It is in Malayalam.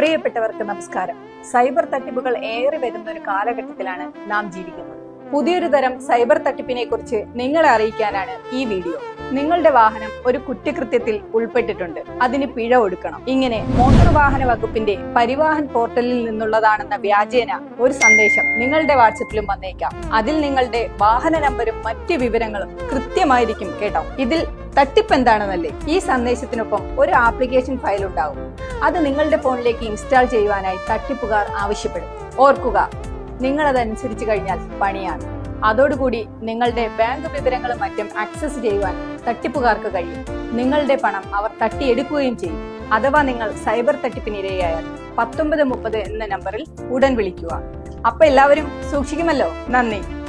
പ്രിയപ്പെട്ടവർക്ക് നമസ്കാരം. സൈബർ തട്ടിപ്പുകൾ ഏറെ വരുന്ന ഒരു കാലഘട്ടത്തിലാണ് നാം ജീവിക്കുന്നത്. പുതിയൊരു തരം സൈബർ തട്ടിപ്പിനെ കുറിച്ച് നിങ്ങളെ അറിയിക്കാനാണ് ഈ വീഡിയോ. നിങ്ങളുടെ വാഹനം ഒരു കുറ്റകൃത്യത്തിൽ ഉൾപ്പെട്ടിട്ടുണ്ട്. അതിന് പിഴ ഒടുക്കണം. ഇങ്ങനെ മോട്ടോർ വാഹന വകുപ്പിന്റെ പരിവാഹൻ പോർട്ടലിൽ നിന്നുള്ളതാണെന്ന വ്യാജേന ഒരു സന്ദേശം നിങ്ങളുടെ വാട്സപ്പിലും വന്നേക്കാം. അതിൽ നിങ്ങളുടെ വാഹന നമ്പരും മറ്റ് വിവരങ്ങളും കൃത്യമായിരിക്കും കേട്ടോ. ഇതിൽ തട്ടിപ്പ് എന്താണെന്നല്ലേ ഈ സന്ദേശത്തിനൊപ്പം ഒരു ആപ്ലിക്കേഷൻ ഫയൽ ഉണ്ടാവും. അത് നിങ്ങളുടെ ഫോണിലേക്ക് ഇൻസ്റ്റാൾ ചെയ്യുവാനായി തട്ടിപ്പുകാർ ആവശ്യപ്പെടും. ഓർക്കുക നിങ്ങൾ അതനുസരിച്ച് കഴിഞ്ഞാൽ പണിയാണ്. അതോടുകൂടി നിങ്ങളുടെ ബാങ്ക് വിവരങ്ങളും മറ്റും ആക്സസ് ചെയ്യുവാൻ തട്ടിപ്പുകാർക്ക് കഴിയും. നിങ്ങളുടെ പണം അവർ തട്ടിയെടുക്കുകയും ചെയ്യും. അഥവാ നിങ്ങൾ സൈബർ തട്ടിപ്പിനിരയായാൽ പത്തൊമ്പത് മുപ്പത് എന്ന നമ്പറിൽ ഉടൻ വിളിക്കുക. അപ്പൊ എല്ലാവരും സൂക്ഷിക്കുമല്ലോ? നന്ദി.